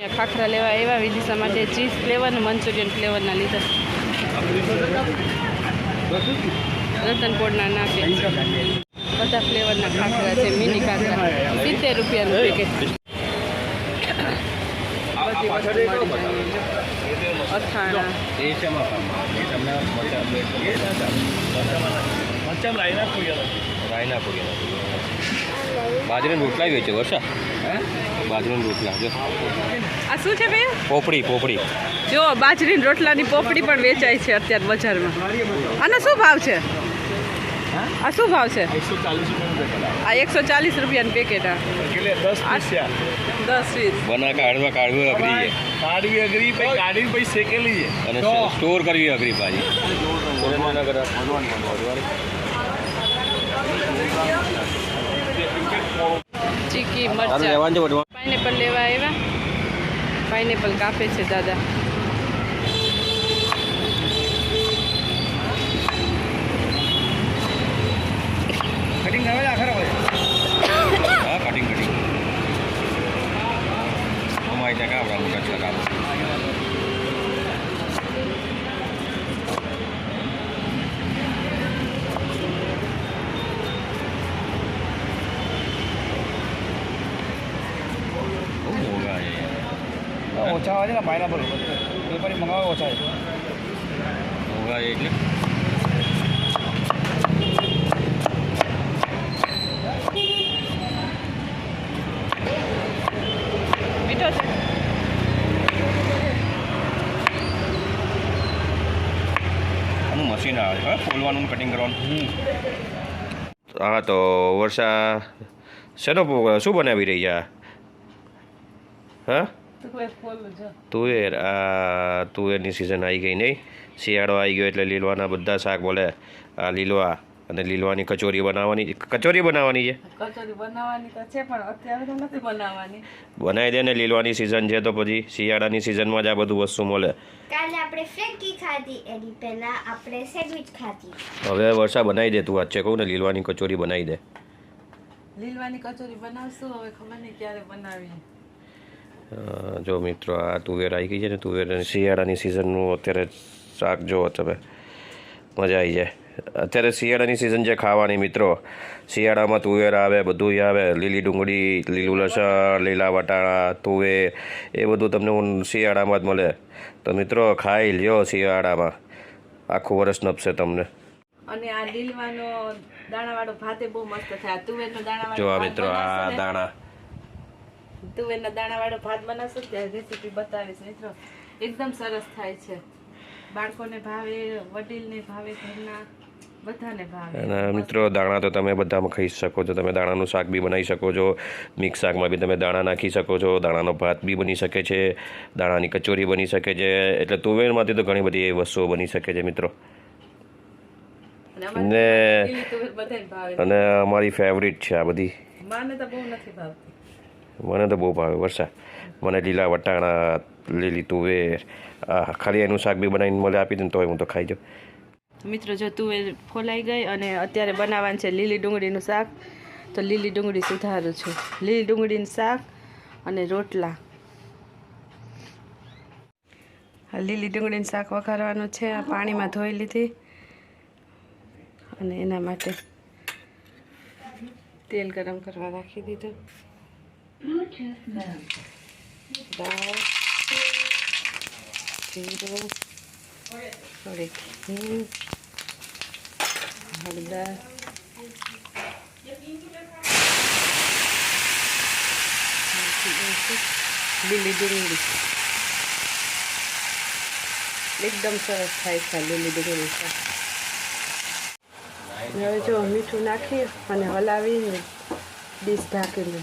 અહીંયા ખાખરા લેવા આવ્યા, વિદિશા માટે ચીઝ ફ્લેવર મંચુરિયન ફ્લેવરના લીધા. રતનપોળના નાખે બધા ફ્લેવરના ખાખરા છે મિની ખાખરા. સિત્તેર રૂપિયાનું પેકેટ બધી વસ્તુ રાયના અથાણા રાયના પૂરી બાજરીના રોટલા વેચે વર્ષા બાજરીના રોટલા જો આ શું છે ભાઈ પોપડી પોપડી. જો બાજરીની રોટલાની પોપડી પણ વેચાય છે અત્યારે બજારમાં. આનો શું ભાવ છે? આ શું ભાવ છે? આ એકસો ચાલીસ રૂપિયાનું પેકેટ આ. દસ વીસ બના કાઢવા કાઢવી અઘરી છે. કાઢવી અઘરી પછી કાઢવી પછી શેકેલી છે. અને સ્ટોર કરવી અઘરી પાછી ચીકી મરચા. પાઇનેપલ લેવા આવ્યા. પાઇનેપલ કાપે છે દાદા. કટિંગ આવે આખર હા કટિંગ કટિંગ અમારી ત્યાં કાપડા મોટા છે કાપડ ઓછા આવે છે ને પાઇનાપલ વેપારી મંગાવે ઓછા છે. મોંઘા એટલે. મશીન આવે છે હા ખોલવાનું કટિંગ કરવાનું. હા તો વર્ષા શેનો શું બનાવી રહી છે આ? હા? તુવેર આ તુવેરની સિઝન આવી ગઈ નહીં. શિયાળો આવી ગયો એટલે લીલવાના બધા શાક બોલે આ લીલવા અને લીલવાની કચોરી બનાવવાની. કચોરી બનાવવાની છે? કચોરી બનાવવાની તો છે પણ અત્યારે તો નથી બનાવવાની. બનાવી દે ને લીલવાની સિઝન છે તો પછી શિયાળાની સિઝનમાં જ આ બધું વસ્તુ મળે. કાલે આપણે ફ્રેન્કી ખાધી એની પહેલા આપણે સેન્ડવિચ ખાધી. હવે વર્ષા બનાવી દે તું વાત કહું ને લીલવાની કચોરી બનાવી દે. લીલવાની કચોરી બનાવશું હવે ખબર નહીં ક્યારે બનાવી જો મિત્રો આ તુવેર આવી ગઈ છે ને તુવેર શિયાળાની સિઝનનું અત્યારે શાક જુઓ તમે. મજા આવી જાય. અત્યારે શિયાળાની સિઝન છે ખાવાની મિત્રો. શિયાળામાં તુવેર આવે બધું આવે. લીલી ડુંગળી લીલું લસણ લીલા વટાણા તુવેર એ બધું તમને હું શિયાળામાં જ મળે. તો મિત્રો ખાઈ લ્યો શિયાળામાં. આખું વર્ષ નપશે તમને. અને આ લીલવાનો દાણાવાળો ભાતે બહુ મસ્ત થાય. તુવેરનો દાણાવાળો જો આ મિત્રો આ દાણા. તુવેરના દાણાવાળો ભાત બનાવશો ત્યારે રેસીપી બતાવીશ મિત્રો. એકદમ સરસ થાય છે. બાળકોને ભાવે વડીલને ભાવે ઘરના બધાને ભાવે. મિત્રો દાણા તો તમે બધામાં ખાઈ શકો છો. તમે દાણાનું શાક બી બનાવી શકો છો. મિક્સ શાકમાં બી તમે દાણા નાખી શકો છો. દાણાનો ભાત બી બની શકે છે. દાણાની કચોરી બની શકે છે. એટલે તુવેરમાંથી તો ઘણી બધી વસ્તુઓ બની શકે છે મિત્રો. ને અને અમારી ફેવરિટ છે આ બધી. મને તો બહુ નથી ભાવતી. મને તો બહુ ભાવે વરસાદ મને લીલા વટાણા, લીલી તુવેર ખાલી એનું શાક બી બનાવીને મને આપી દે તોય હું તો ખાઈ જાઉં. મિત્રો, જો તુવેર ફોલાઈ ગઈ અને અત્યારે બનાવવાનું છે લીલી ડુંગળીનું શાક, તો લીલી ડુંગળી સુધારું છું. લીલી ડુંગળીનું શાક અને રોટલા. લીલી ડુંગળીનું શાક વઘારવાનું છે, આ પાણીમાં ધોઈ લીધી. અને એના માટે તેલ ગરમ કરવા રાખી દીધું. દાળ જીરું થોડીક હિંગ હળદર લીલી ડુંગળી એકદમ સરસ થાય છે આ લીલી ડુંગળી શાક. હવે જો મીઠું નાખી અને હલાવીને ડીશ ઢાંકીને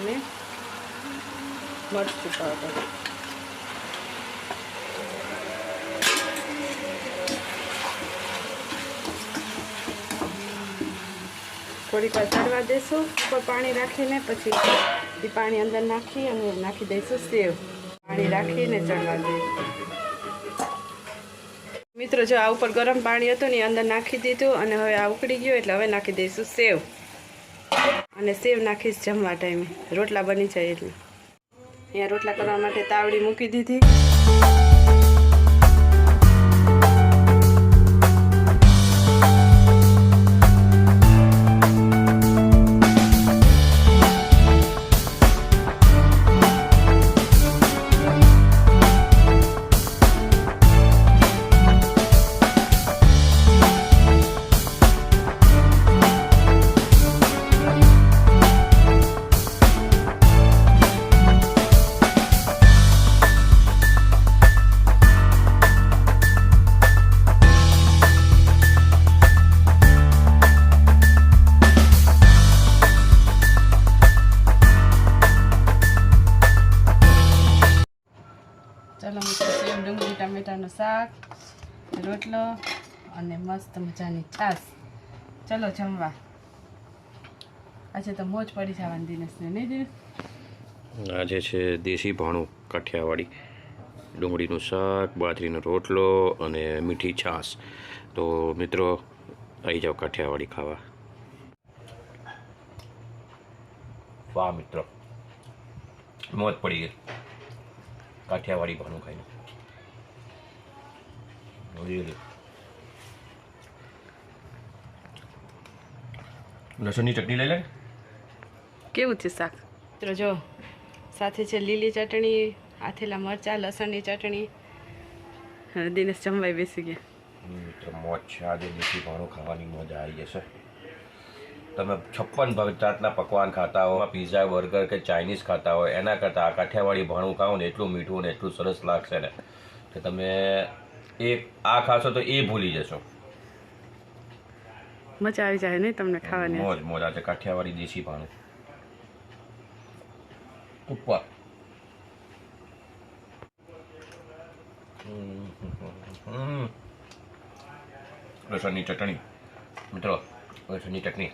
અને મરચું પાવડર થોડીક વાર ચડવા દઈશું ઉપર પાણી રાખીને, પછી એ પાણી અંદર નાખી અને નાખી દઈશું સેવ. પાણી રાખીને ચડવા દઈશું મિત્રો, જો આ ઉપર ગરમ પાણી હતું ને અંદર નાખી દીધું અને હવે આ ઉકળી ગયું એટલે હવે નાખી દઈશું સેવ. અને સેવ નાખીશ જમવા ટાઈમે. રોટલા બની જાય એટલે. અહીંયા રોટલા કરવા માટે તાવડી મૂકી દીધી. ચાલો મિત્રો ડુંગળી, ટામેટાનું શાક, રોટલો અને મસ્ત મજાની છાશ. ચલો જમવા. આજે તો મોજ પડી જવાની દિનેશને, નહીં દિનેશ? આજે છે દેશી ભાણું, કાઠિયાવાડી. ડુંગળીનું શાક, બાજરીનો રોટલો અને મીઠી છાશ. તો મિત્રો આવી જાઓ કાઠિયાવાડી ખાવા. વાહ, મિત્રો. મોજ પડી ગઈ. કાઠિયાવાડી ભાનું ખાઈને. Really. લસણની ચટણી લઈ લે? કેવું છે શાક? તો જો સાથે છે લીલી ચટણી આથેલા મરચાં લસણની ચટણી. અને દિનેશ જમવાય બેસી ગયા. મિત્રો મોજ છે. આજે દેશી ભાણું ખાવાની મજા આવી જશે. તમે છપ્પન જાતના પકવાન ખાતા હો પીઝા બર્ગર કે ચાઇનીઝ ખાતા હોય એના કરતાં આ કાઠિયાવાડી ભાણું ખાઓ ને એટલું મીઠું ને એટલું સરસ લાગશે ને. કે તમે એ આ ખાશો તો એ ભૂલી જશો. મજા આવી જાય નહીં તમને ખાવાની? મોજ મોજ. આજે કાઠિયાવાડી દેશી ભાણું. ઉપર. લસણની ચટણી. મિત્રો લસણની ચટણી.